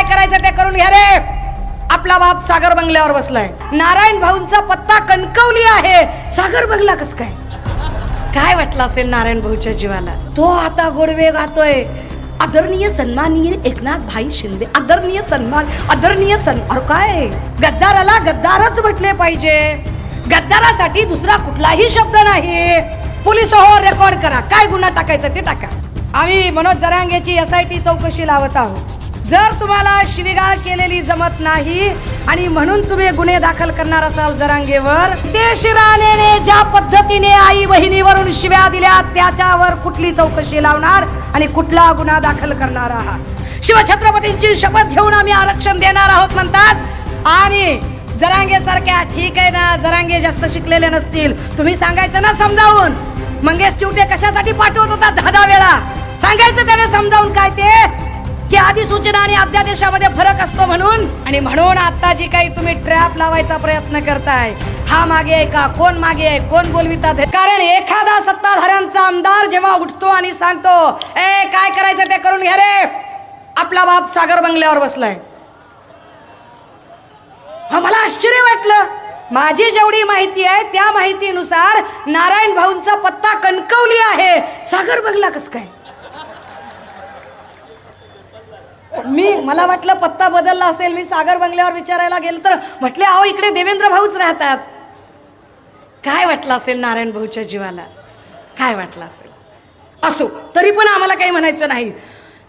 काय करायचं ते करून घ्या रे. आपला बाप सागर बंगल्यावर बसलाय. नारायण भाऊंचा पत्ता कणकवली आहे. सागर बंगला कस काय? काय वाटलं असेल नारायण भाऊच्या जीवाला? तो आता गोडवे गातोय. आदरणीय सन्माननीय एकनाथ भाई शिंदे. आदरणीय सन्मान आदरणीय सन काय? गद्दाराला गद्दारच म्हटले पाहिजे. गद्दारासाठी दुसरा कुठलाही शब्द नाही. पोलीस हो रेकॉर्ड करा. काय गुन्हा टाकायचा ते टाका. आम्ही मनोज जरांगेची एस आय टी चौकशी लावत आहोत. जर तुम्हाला शिवीगाळ केलेली जमत नाही आणि म्हणून तुम्ही गुन्हे दाखल करणार असाल जरांगेवर ते शिरानेने ज्या पद्धतीने आई बहिणीवरून शिव्या दिल्या त्याच्यावर कुठली चौकशी लावणार आणि कुठला गुन्हा दाखल करणार आहात? शिवछत्रपतींची शपथ घेऊन आम्ही आरक्षण देणार आहोत म्हणतात. आणि जरांगे सारख्या ठीक आहे ना जरांगे जास्त शिकलेले नसतील. तुम्ही सांगायचं ना समजावून. मंगेश चिवटे कशासाठी पाठवत होता दहा दहा वेळा? सांगायचं त्याने समजावून काय ते? की अधिसूचना आणि अध्यादेशामध्ये फरक असतो म्हणून आणि म्हणून आता जी काही तुम्ही ट्रॅप लावायचा प्रयत्न करताय हा मागे आहे का? कोण मागे आहे? कोण बोलवितात हे? कारण एखादा सत्ताधाऱ्यांचा आमदार जेव्हा उठतो आणि सांगतो ए काय करायचं ते करून घ्या रे. आपला बाप सागर बंगल्यावर बसलाय. हा मला आश्चर्य वाटलं. माझी जेवढी माहिती आहे त्या माहितीनुसार नारायण भाऊंचा पत्ता कणकवली आहे. सागर बंगला कस काय? मी मला वाटलं पत्ता बदलला असेल मी सागर बंगल्यावर विचारायला गेलो तर म्हटले अहो इकडे देवेंद्र भाऊच राहतात. काय वाटलं असेल नारायण भाऊच्या जीवाला? काय वाटलं असेल? असो तरी पण आम्हाला काही म्हणायचं नाही.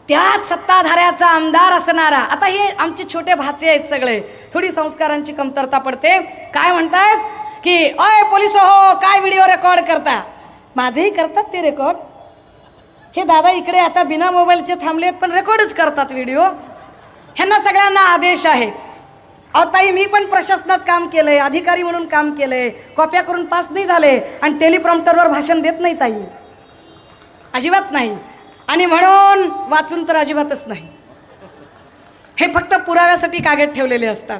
त्याच सत्ताधाऱ्याचा आमदार असणारा आता हे आमचे छोटे भाचे आहेत सगळे थोडी संस्कारांची कमतरता पडते. काय म्हणतायत? की अय पोलीस हो काय व्हिडिओ रेकॉर्ड करता? माझेही करतात ते रेकॉर्ड. हे दादा इकडे आता बिना मोबाईलचे थांबलेत पण रेकॉर्डच करतात व्हिडिओ ह्यांना सगळ्यांना आदेश आहे. अहो ताई मी पण प्रशासनात काम केलंय अधिकारी म्हणून काम केलंय. कॉप्या करून पास नाही झाले आणि टेलिप्रॉम्प्टरवर भाषण देत नाही ताई. अजिबात नाही. आणि म्हणून वाचून तर अजिबातच नाही. हे फक्त पुराव्यासाठी कागद ठेवलेले असतात.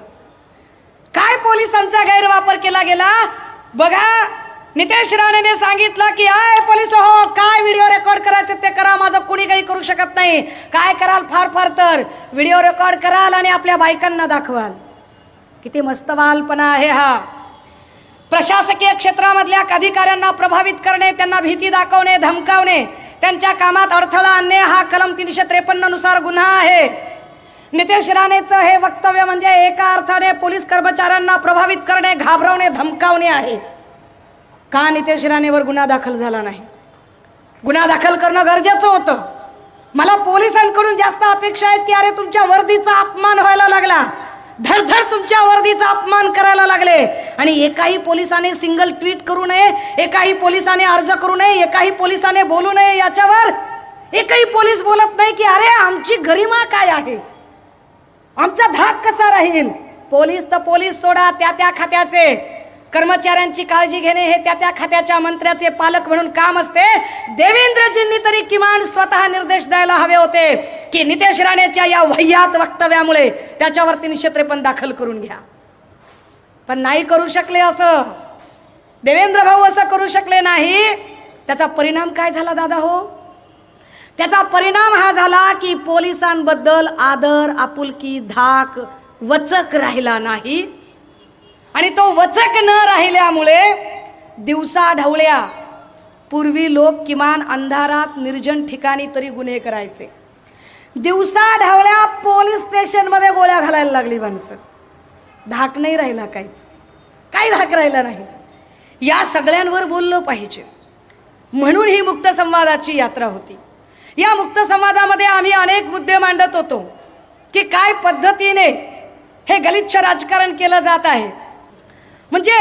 काय पोलिसांचा गैरवापर केला गेला? बघा नितेश राणेने सांगितलं की आय पोलीस हो काय व्हिडिओ रेकॉर्ड करायचं ते करा माझं कुणी काही करू शकत नाही. काय कराल फार फार तर व्हिडिओ रेकॉर्ड कराल आणि आपल्या बायकांना दाखवाल. किती मस्त बालपणा आहे हा. प्रशासकीय क्षेत्रामधल्या अधिकाऱ्यांना प्रभावित करणे त्यांना भीती दाखवणे धमकावणे त्यांच्या कामात अडथळा आणणे हा कलम तीनशे त्रेपन्ननुसार गुन्हा आहे. नितेश राणेचं हे वक्तव्य म्हणजे एका अर्थाने पोलीस कर्मचाऱ्यांना प्रभावित करणे घाबरवणे धमकावणे आहे. का नितेश राणेवर गुन्हा दाखल झाला नाही? गुन्हा दाखल करणं गरजेचं होतं. मला पोलिसांकडून जास्त अपेक्षा आहेत की अरे तुमच्या वर्दीचा अपमान व्हायला लागला. धडधड तुमच्या वर्दीचा अपमान करायला लागले. आणि एकाही पोलिसाने सिंगल ट्विट करू नये एकाही पोलिसाने अर्ज करू नये एकाही पोलिसाने बोलू नये याच्यावर एकही पोलीस बोलत नाही की अरे आमची गरिमा काय आहे? आमचा धाक कसा राहील? पोलीस तर पोलीस सोडा त्या त्या खात्याचे. कर्मचाऱ्यांची काळजी घेणे हे त्या त्या खात्याच्या मंत्र्याचे पालक म्हणून काम असते. देवेंद्रजींनी तरी किमान स्वतः निर्देश द्यायला हवे होते की नितेश राणेच्या या वह्यात वक्तव्यामुळे त्याच्यावरती तीनशे दाखल करून घ्या. पण नाही करू शकले असं. देवेंद्र भाऊ असं करू शकले नाही. त्याचा परिणाम काय झाला दादा हो? त्याचा परिणाम हा झाला की पोलिसांबद्दल आदर आपुलकी धाक वचक राहिला नाही. आणि तो वचक न राहिल्यामुळे दिवसा ढवळ्या. पूर्वी लोक किमान अंधारात निर्जन ठिकाणी तरी गुन्हे करायचे. दिवसा ढवळ्या पोलीस स्टेशनमध्ये गोळ्या घालायला लागली माणसं. धाक नाही राहिला काहीच. काही धाक राहिला नाही. या सगळ्यांवर बोललं पाहिजे. म्हणून ही मुक्त संवादाची यात्रा होती. या मुक्त संवादामध्ये आम्ही अनेक मुद्दे मांडत होतो. की काय पद्धतीने हे गलिच्छ राजकारण केलं जात आहे? म्हणजे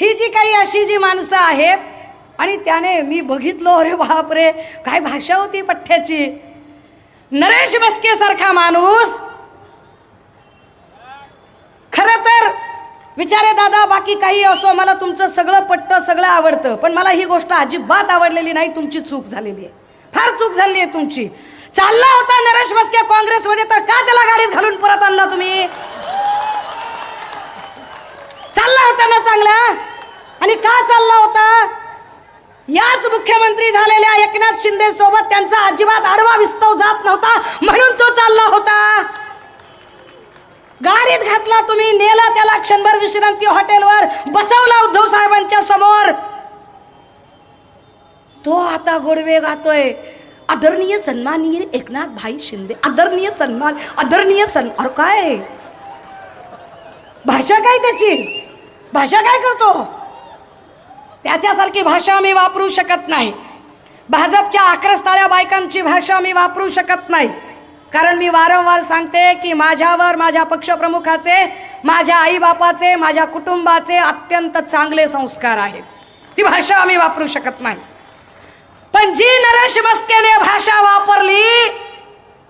ही जी काही अशी जी माणसं आहेत आणि त्याने मी बघितलो अरे बापरे काय भाषा होती पठ्ठ्याची. नरेश बस्केसारखा माणूस. खरं तर विचारे दादा बाकी काही असो मला तुमचं सगळं पटतं सगळं आवडतं पण मला ही गोष्ट अजिबात आवडलेली नाही तुमची चूक झालेली आहे. फार चूक झाली आहे तुमची. चालला होता नरेश मस्के काँग्रेसमध्ये तर का त्याला गाडीत घालून परत आणला तुम्ही? चालला होता ना चांगला? आणि का चालला होता? याच मुख्यमंत्री झालेल्या एकनाथ शिंदे सोबत त्यांचा अजिबात आडवा विस्तव जात नव्हता म्हणून तो चालला होता. गाडीत घातला तुम्ही नेला त्याला क्षणभर विश्रांती हॉटेलवर बसवला उद्धव साहेबांच्या समोर. तो आता गोडवे गातोय. आदरणीय सन्माननीय एकनाथ भाई शिंदे आदरणीय सन्मान आदरणीय सन्मान काय? भाषा काय त्याची? भाषा काय करतो? त्याच्यासारखी भाषा मी वापरू शकत नाही. भाजपच्या आक्रस्ताळ्या बायकांची भाषा मी वापरू शकत नाही. कारण मी वारंवार सांगते की माझ्यावर माझ्या पक्षप्रमुखाचे माझ्या आईबापाचे माझ्या कुटुंबाचे अत्यंत चांगले संस्कार आहेत. ती भाषा आम्ही वापरू शकत नाही. पण जी नरेश मस्केने भाषा वापरली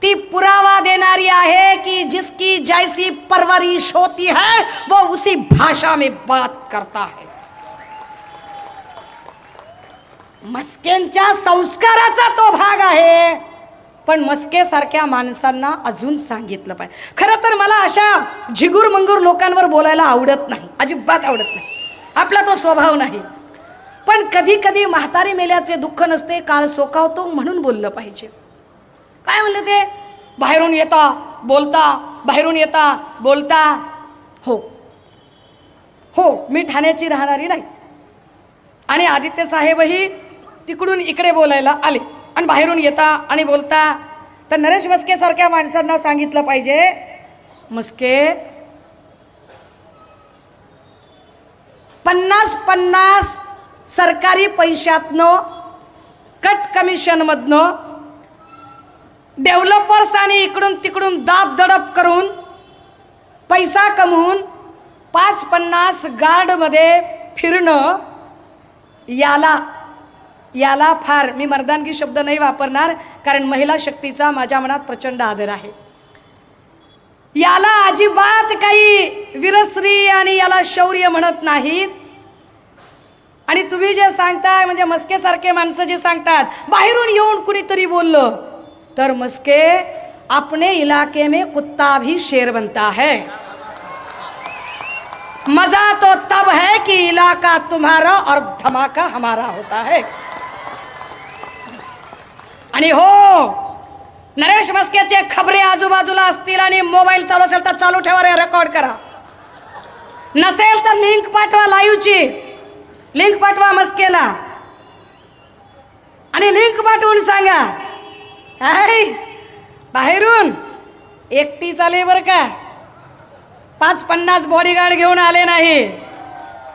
ती पुरावा देणारी आहे कि जिसकी जैसी परवरिश होती है वो उसी भाषा में बात करता है। मस्केंच्या संस्काराचा तो भाग आहे पण मस्के सारख्या माणसांना अजून सांगितलं पाहिजे. खरं तर मला अशा झिगूर मंगूर लोकांवर बोलायला आवडत नाही अजिबात आवडत नाही. आपला तो स्वभाव नाही. पण कधी कधी म्हातारी मेल्याचे दुःख नसते काळ सोकावतो म्हणून बोललं पाहिजे. काय म्हणले ते? बाहेरून येता बोलता बाहेरून येता बोलता. हो. हो मी ठाण्याची राहणारी नाही. आणि आदित्य साहेबही तिकडून इकडे बोलायला आले. आणि बाहेरून येता आणि बोलता. तर नरेश मस्केसारख्या माणसांना सांगितलं पाहिजे मस्के पन्नास पन्नास सरकारी पैशातनं कट कमिशनमधनं डेव्हलपर्स आणि इकडून तिकडून दाब दडप करून पैसा कमवून पाच पन्नास गार्डमध्ये फिरणं याला याला फार मी मर्दानगी शब्द नाही वापरणार कारण महिला शक्तीचा माझ्या मनात प्रचंड आदर आहे. याला अजिबात काही विरश्री आणि याला शौर्य म्हणत नाहीत. आणि तुम्ही जे सांगताय म्हणजे मस्केसारखे माणसं जे सांगतात बाहेरून येऊन कुणीतरी बोललं तर मस्के अपने इलाके में कुत्ता भी शेर बनता है। मजा तो तब है कि इलाका तुम्हारा और धमाका हमारा होता है। आणि हो नरेश मस्केचे खबरे आजूबाजूला असतील आणि मोबाईल चालू असेल तर चालू ठेवा रे रेकॉर्ड करा. नसेल तर लिंक पाठवा लाईव्हची लिंक पाठवा मस्केला. आणि लिंक पाठवून सांगा आय बाहेरून. एकटी चाले बरं का? पाच पन्नास बॉडीगार्ड घेऊन आले नाही.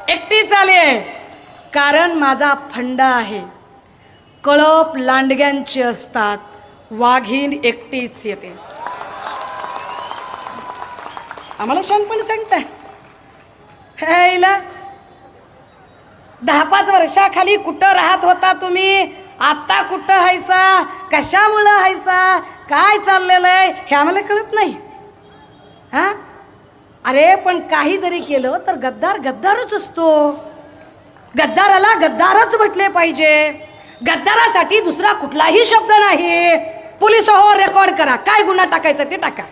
एकटीच आले कारण माझा फंडा आहे. कळप लांडग्यांचे असतात. वाघीन एकटीच येते. आम्हाला शानपण सांगताय हैला दहा पाच वर्षाखाली कुठं राहत होता तुम्ही? आत्ता कुठं हायसा? कशामुळं हायसा? काय चाललेलं आहे हे आम्हाला कळत नाही. हा? अरे पण काही जरी केलं तर गद्दार गद्दारच असतो. गद्दाराला गद्दारच म्हटले पाहिजे. गद्दारासाठी दुसरा कुठलाही शब्द नाही. पोलीस हो रेकॉर्ड करा. काय गुन्हा टाकायचा ते टाका.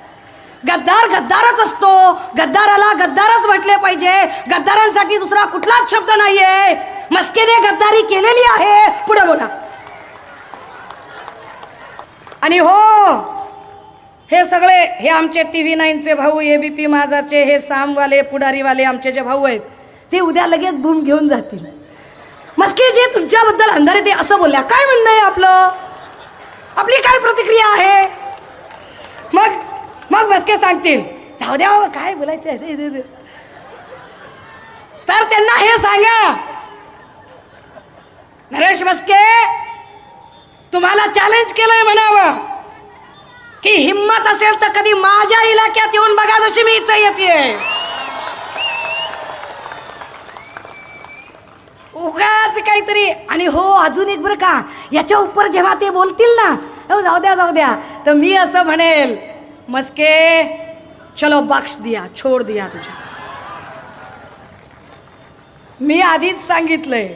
गद्दार गद्दारच असतो. गद्दाराला गद्दारच म्हटले पाहिजे. गद्दारांसाठी दुसरा कुठलाच शब्द नाहीये. मस्केने गद्दारी केलेली आहे. पुढे बोला. आणि हो हे सगळे हे आमचे टी व्ही नाईनचे भाऊ ए बी पी माझाचे हे सामवाले पुढारीवाले आमचे जे भाऊ आहेत ते उद्या लगेच बूम घेऊन जातील. मस्के जे तुमच्याबद्दल अंधारे ते असं बोलल्या. काय म्हणणं आहे आपलं? आपली काय प्रतिक्रिया आहे? मग मग मस्के सांगतील. जाऊ द्या हो, काय बोलायचं आहे, तर त्यांना हे सांगा. नरेश मस्के तुम्हाला चॅलेंज केलंय म्हणावं. की हिम्मत असेल तर कधी माझ्या इलाक्यात येऊन बघा जशी मी इथं येते. उगाच काहीतरी आणि हो अजून एक बरं का याच्या उपर जेव्हा ते बोलतील ना हो जाऊ द्या जाऊ द्या. तर मी असं म्हणेल मस्के चलो बक्ष दिया छोड दिया तुझ्या. मी आधीच सांगितलंय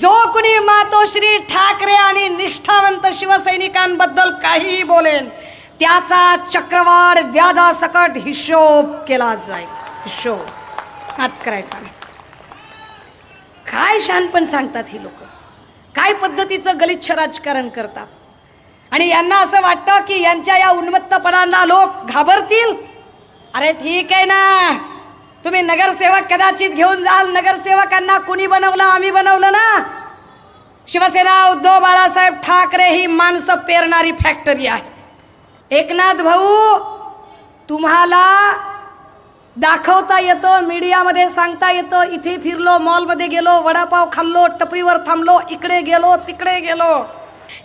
जो कुणी मातोश्री ठाकरे आणि निष्ठावंत शिवसैनिकांबद्दल काहीही बोलेल त्याचा चक्रवाढ व्याजासकट हिशोब केला जाईल. हिशोब. हात करायचा काय शानपण सांगतात ही लोक. काय पद्धतीचं गलिच्छ राजकारण करतात. आणि यांना असं वाटतं की यांच्या या उन्मत्तपणांना लोक घाबरतील. अरे ठीक आहे ना. तुम्ही नगरसेवक कदाचित घेऊन जाल. नगरसेवकांना कुणी बनवलं? आम्ही बनवलं ना. शिवसेना उद्धव बाळासाहेब ठाकरे ही माणसं पेरणारी फॅक्टरी आहे. एकनाथ भाऊ तुम्हाला दाखवता येतो मीडियामध्ये सांगता येतो इथे फिरलो मॉलमध्ये गेलो वडापाव खाल्लो टपरीवर थांबलो इकडे गेलो तिकडे गेलो.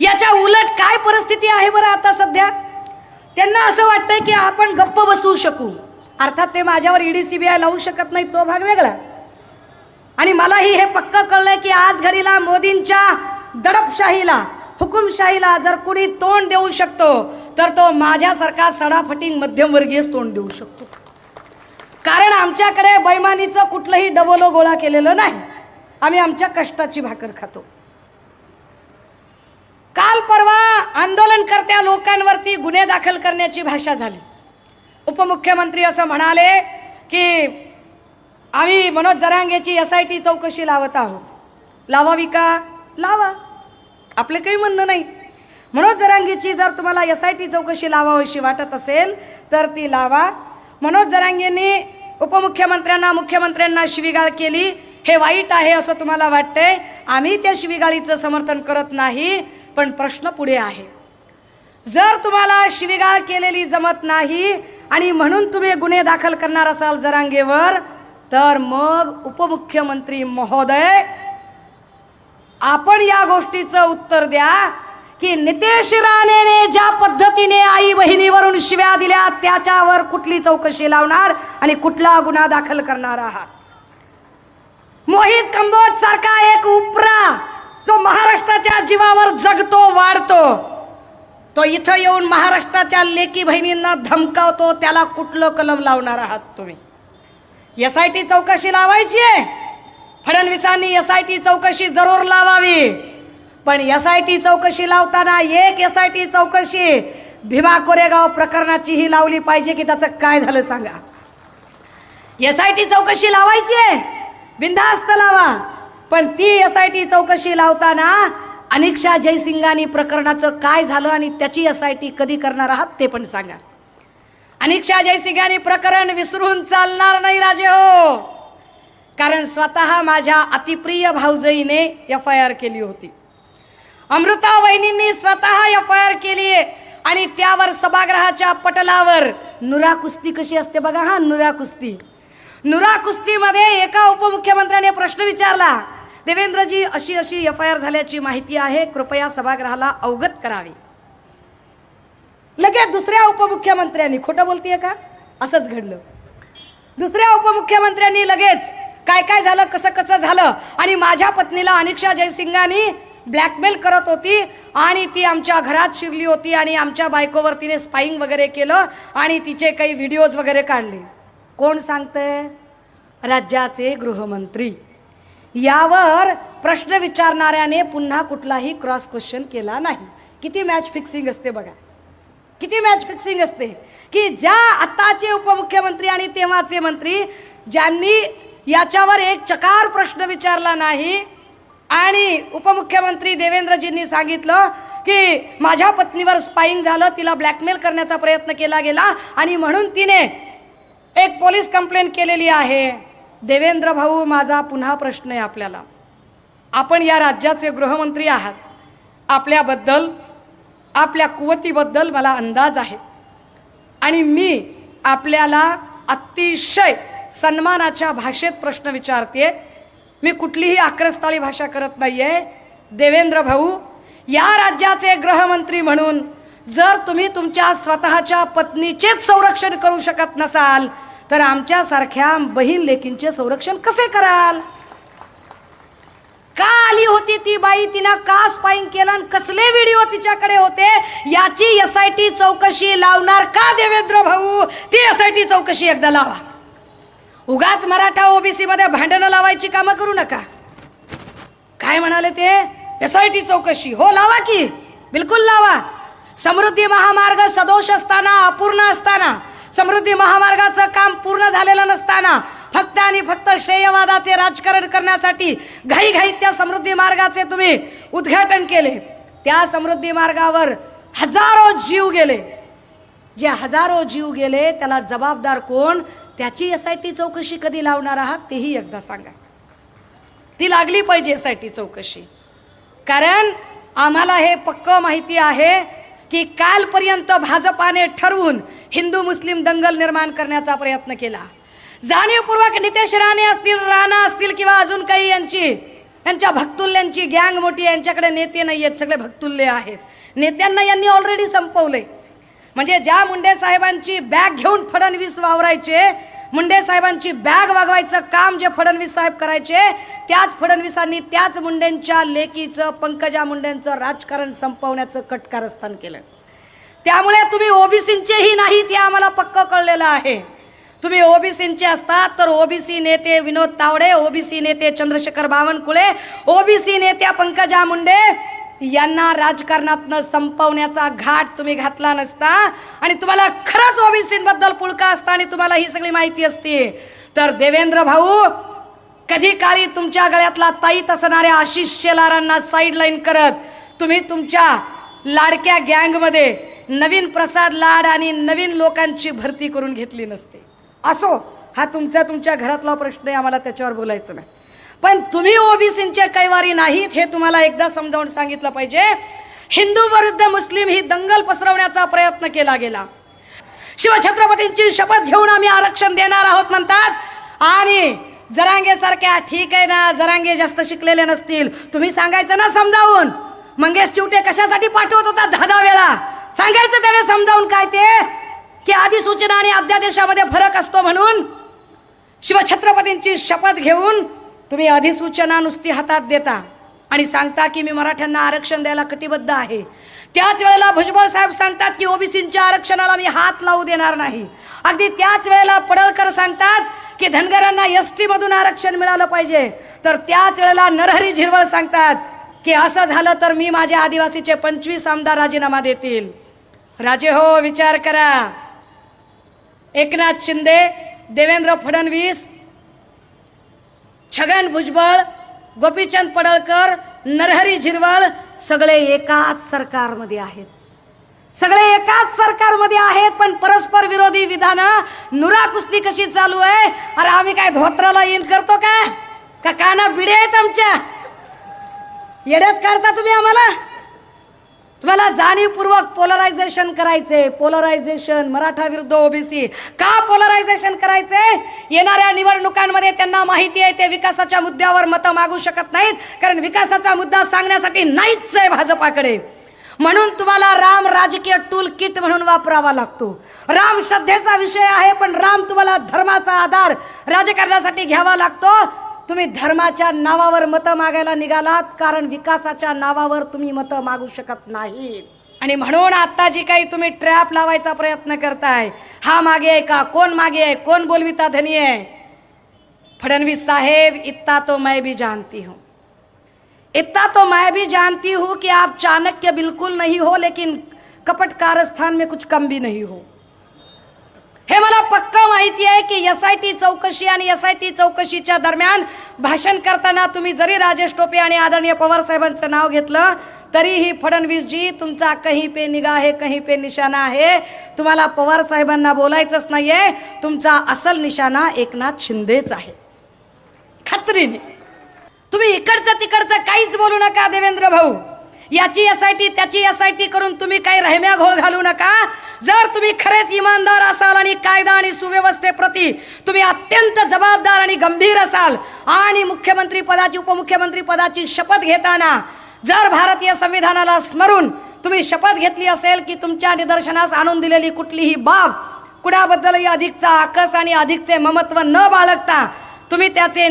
याच्या उलट काय परिस्थिती आहे बरं आता सध्या? त्यांना असं वाटतंय की आपण गप्प बसवू शकू. अर्थात ते माझ्यावर ईडी आय लावू शकत नाही तो भाग वेगळा. आणि मलाही हे पक्क कळलंय की आज घडीला मोदींच्या दडपशाहीला हुकुमशाहीला जर कुणी तोंड देऊ शकतो तर तो माझ्यासारखा सडाफटिंग मध्यमवर्गीयच तोंड देऊ शकतो. कारण आमच्याकडे बैमानीचं कुठलंही डबोलो गोळा केलेलं नाही. आम्ही आमच्या कष्टाची भाकर खातो. काल परवा आंदोलनकर्त्या लोकांवरती गुन्हे दाखल करण्याची भाषा झाली. उपमुख्यमंत्री असं म्हणाले की आम्ही मनोज जरांगेची एस आय टी चौकशी लावत आहोत. लावावी का लावा. आपले काही म्हणणं नाही. मनोज जरांगेची जर तुम्हाला एस आय टी चौकशी लावावीशी वाटत असेल तर ती लावा. मनोज जरांगेंनी उपमुख्यमंत्र्यांना मुख्यमंत्र्यांना शिवीगाळ केली. हे वाईट आहे असं तुम्हाला वाटतंय. आम्ही त्या शिवीगाळीचं समर्थन करत नाही पण प्रश्न पुढे आहे. जर तुम्हाला शिवीगाळ केलेली जमत नाही आणि म्हणून तुम्ही गुन्हे दाखल करणार असाल जरांगेवर तर मग उपमुख्यमंत्री महोदय आपण या गोष्टीचं उत्तर द्या की नितेश राणेने ज्या पद्धतीने आई बहिणीवरून शिव्या दिल्या त्याच्यावर कुठली चौकशी लावणार आणि कुठला गुन्हा दाखल करणार आहात? मोहित कंबोज सारखा एक उपरा तो महाराष्ट्राच्या जीवावर जगतो वाढतो. तो इथं येऊन महाराष्ट्राच्या लेकी बहिणींना धमकावतो त्याला कुठलं कलम लावणार आहात तुम्ही? एस आय टी चौकशी लावायची आहे. फडणवीसांनी एस आय टी चौकशी जरूर लावावी. पण एस आय टी चौकशी लावताना एक एस आय टी चौकशी भीमा कोरेगाव प्रकरणाचीही लावली पाहिजे की त्याचं काय झालं सांगा. एस आय टी चौकशी लावायची आहे. बिंदास्त लावा. पण ती एस आय टी चौकशी लावताना अनिक्षा जयसिंगानी प्रकरणाचं काय झालं आणि त्याची एस आय टी कधी करणार आहात ते पण सांगा. अनिक्षा जयसिंगानी प्रकरण विसरून चालणार नाही राजे हो. कारण स्वतः माझ्या अतिप्रिय भाऊजईने एफ आय आर केली होती. अमृता वहिनींनी स्वतः एफ आय आर केली आहे आणि त्यावर सभागृहाच्या पटलावर नुरा कुस्ती कशी असते बघा हा नुरा कुस्ती. नुरा कुस्तीमध्ये एका उपमुख्यमंत्र्याने प्रश्न विचारला देवेंद्रजी अशी अशी एफ आय आर झाल्याची माहिती आहे. कृपया सभागृहाला अवगत करावी. लगेच दुसऱ्या उपमुख्यमंत्र्यांनी खोटं बोलतीये का? असंच घडलं. दुसऱ्या उपमुख्यमंत्र्यांनी लगेच काय काय झालं कसं कसं झालं आणि माझ्या पत्नीला अनिक्षा जयसिंगानी ब्लॅकमेल करत होती आणि ती आमच्या घरात शिरली होती आणि आमच्या बायकोवर तिने स्पाईंग वगैरे केलं आणि तिचे काही व्हिडिओज वगैरे काढले. कोण सांगतंय? राज्याचे गृहमंत्री. यावर प्रश्न विचारणाऱ्याने पुन्हा कुठलाही क्रॉस क्वेश्चन केला नाही. किती मॅच फिक्सिंग असते बघा. किती मॅच फिक्सिंग असते. की ज्या आताचे उपमुख्यमंत्री आणि तेव्हाचे मंत्री ज्यांनी याच्यावर एक चकार प्रश्न विचारला नाही आणि उपमुख्यमंत्री देवेंद्रजींनी सांगितलं की माझ्या पत्नीवर स्पाईंग झालं तिला ब्लॅकमेल करण्याचा प्रयत्न केला गेला आणि म्हणून तिने एक पोलीस कंप्लेंट केलेली आहे. देवेंद्र भाऊ माझा पुन्हा प्रश्न आहे आपल्याला. आपण या राज्याचे गृहमंत्री आहात. आपल्याबद्दल आपल्या कुवतीबद्दल मला अंदाज आहे. आणि मी आपल्याला अतिशय सन्मानाच्या भाषेत प्रश्न विचारते. मी कुठलीही आक्रस्ताळी भाषा करत नाहीये. देवेंद्र भाऊ या राज्याचे गृहमंत्री म्हणून जर तुम्ही तुमच्या स्वतःच्या पत्नीचेच संरक्षण करू शकत नसाल तर आमच्यासारख्या बहीण लेकींचे संरक्षण कसे कराल? का आली होती ती बाई? तिनं का स्पाईंग केलं आणि कसले व्हिडिओ तिच्याकडे होते? याची एस आय टी चौकशी लावणार का देवेंद्र भाऊ? ती एस आय टी चौकशी एकदा लावा. उगाच मराठा ओबीसी मध्ये भांडणं लावायची कामं करू नका. काय म्हणाले ते? एस आय टी चौकशी. हो लावा की. बिलकुल लावा. समृद्धी महामार्ग सदोष असताना अपूर्ण असताना. समृद्धी महामार्गाचं काम पूर्ण झालेलं नसताना फक्त आणि फक्त श्रेयवादाचे राजकारण करण्यासाठी घाईघाईत त्या समृद्धी मार्गाचे तुम्ही उद्घाटन केले. त्या समृद्धी मार्गावर हजारो जीव गेले. जे हजारो जीव गेले त्याला जबाबदार कोण? त्याची एस आय टी चौकशी कधी लावणार आहात? तेही एकदा सांगा. ती लागली पाहिजे एस आय टी चौकशी. कारण आम्हाला हे पक्क माहिती आहे की कालपर्यंत भाजपाने ठरवून हिंदू मुस्लिम दंगल निर्माण करण्याचा प्रयत्न केला. जाणीवपूर्वक नितेश राणे असतील राणा असतील किंवा अजून काही यांची यांच्या भक्तुल्यांची गँग मोठी यांच्याकडे नेते नाही आहेत सगळे भक्तुल्य आहेत. नेत्यांना यांनी ऑलरेडी संपवले म्हणजे ज्या मुंडे साहेबांची बॅग घेऊन फडणवीस वावरायचे मुंडे साहेबांची बॅग वागवायचं काम जे फडणवीस साहेब करायचे त्याच फडणवीसांनी त्याच मुंडेंच्या लेकीचं पंकजा मुंडेंचं राजकारण संपवण्याचं कटकारस्थान केलं. त्यामुळे तुम्ही ओबीसींचेही नाहीत हे आम्हाला पक्क कळलेलं आहे. तुम्ही ओबीसींचे असतात तर ओबीसी नेते विनोद तावडे ओबीसी नेते चंद्रशेखर बावनकुळे ओबीसी नेत्या पंकजा मुंडे यांना राजकारणातनं संपवण्याचा घाट तुम्ही घातला नसता. आणि तुम्हाला खरंच ओबीसींबद्दल पुळका असता आणि तुम्हाला ही सगळी माहिती असते. तर देवेंद्र भाऊ कधी काळी तुमच्या गळ्यातला ताईत असणाऱ्या आशिष शेलारांना साईडलाईन करत तुम्ही तुमच्या लाडक्या गँगमध्ये नवीन प्रसाद लाड आणि नवीन लोकांची भरती करून घेतली नसते. असो हा तुमच्या तुमच्या घरातला प्रश्न आहे आम्हाला त्याच्यावर बोलायचं नाही. पण तुम्ही ओबीसींचे कैवारी नाहीत हे तुम्हाला एकदा समजावून सांगितलं पाहिजे. हिंदू विरुद्ध मुस्लिम ही दंगल पसरवण्याचा प्रयत्न केला गेला. शिवछत्रपतींची शपथ घेऊन आम्ही आरक्षण देणार आहोत म्हणतात. आणि जरांगे सारख्या ठीक आहे ना जरांगे जास्त शिकलेले नसतील. तुम्ही सांगायचं ना समजावून. मंगेश चिवटे कशासाठी पाठवत होता दहा दहा वेळा? सांगायचं त्याने समजावून काय ते? की अधिसूचना आणि अध्यादेशामध्ये फरक असतो म्हणून शिवछत्रपतींची शपथ घेऊन तुम्ही अधिसूचना नुसती हातात देता आणि सांगता की मी मराठ्यांना आरक्षण द्यायला कटिबद्ध आहे. त्याच वेळेला भुजबळ साहेब सांगतात की ओबीसींच्या आरक्षणाला मी हात लावू देणार नाही. अगदी त्याच वेळेला पडळकर सांगतात की धनगरांना एस टीमधून आरक्षण मिळालं पाहिजे. तर त्याच वेळेला नरहरी झिरवळ सांगतात की असं झालं तर मी माझ्या आदिवासीचे पंचवीस आमदार राजीनामा देतील. राजे हो विचार करा. एकनाथ शिंदे देवेंद्र फडणवीस छगन भुजबळ गोपीचंद पडळकर नरहरी झिरवळ सगळे एकाच सरकारमध्ये आहेत. सगळे एकाच सरकारमध्ये आहेत पण परस्पर विरोधी विधानं नुरा कुस्ती कशी चालू आहे? अरे आम्ही काय धोत्राला इन करतो का का कानात बिडे आहेत आमच्या? येड्यात काढता तुम्ही आम्हाला? तुम्हाला जाणीवपूर्वक पोलरायझेशन करायचे पोलरायझेशन मराठा विरुद्ध ओबीसी का पोलरायझेशन करायचे येणाऱ्या निवडणुकांमध्ये त्यांना माहिती आहे ते विकासाच्या मुद्द्यावर मतं मागू शकत नाहीत कारण विकासाचा मुद्दा सांगण्यासाठी नाहीच आहे भाजपाकडे. म्हणून तुम्हाला राम राजकीय टूल किट म्हणून वापरावा लागतो. राम श्रद्धेचा विषय आहे पण राम तुम्हाला धर्माचा आधार राजकारणासाठी घ्यावा लागतो. तुम्ही धर्माच्या नावावर मतं मागायला निघालात कारण विकासाच्या नावावर तुम्ही मतं मागू शकत नाहीत. आणि म्हणून आत्ता जी काही तुम्ही ट्रॅप लावायचा प्रयत्न करताय हा मागे आहे का? कोण मागे आहे? कोण बोलविता धनी आहे? फडणवीस साहेब इतना तो मैं भी जानती हूँ. इतना तो मैं भी जानती हूँ कि आप चाणक्य बिल्कुल नहीं हो लेकिन कपट कारस्थान में कुछ कम भी नहीं हो. हे मला पक्का माहिती आहे की एस आय टी चौकशी आणि एस आय टी चौकशीच्या दरम्यान भाषण करताना तुम्ही जरी राजेश टोपे आणि आदरणीय पवार साहेबांचं नाव घेतलं तरीही फडणवीसजी तुमचा कहीं पे निगा आहे कहीं पे निशाणा आहे. तुम्हाला पवार साहेबांना बोलायचंच नाहीये. तुमचा असल निशाणा एकनाथ शिंदेच आहे. खात्रीने. तुम्ही इकडचं तिकडचं काहीच बोलू नका देवेंद्र भाऊ. याची एस आय टी त्याची एस आय टी करून तुम्ही काही रहम्या घोळ घालू नका. जर तुम्ही खरेच इमानदार असाल आणि कायदा आणि सुव्यवस्थेप्रती तुम्ही अत्यंत जबाबदार आणि गंभीर असाल आणि मुख्यमंत्री पदाची उपमुख्यमंत्री पदाची शपथ घेताना जर भारतीय संविधानाला स्मरून तुम्ही शपथ घेतली असेल की तुमच्या निदर्शनास आणून दिलेली कुठलीही बाब कुणाबद्दलही अधिकचा आकस आणि अधिकचे ममत्व न बाळगता तुम्ही त्याचे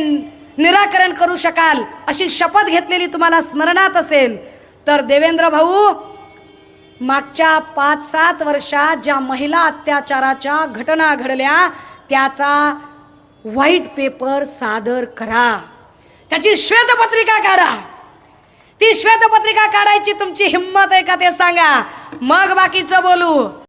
निराकरण करू शकाल अशी शपथ घेतलेली तुम्हाला स्मरणात असेल तर देवेंद्र भाऊ मागच्या पाच सात वर्षात ज्या महिला अत्याचाराच्या घटना घडल्या त्याचा व्हाईट पेपर सादर करा. त्याची श्वेतपत्रिका काढा. ती श्वेतपत्रिका काढायची तुमची हिंमत आहे का ते सांगा. मग बाकीचं बोलू.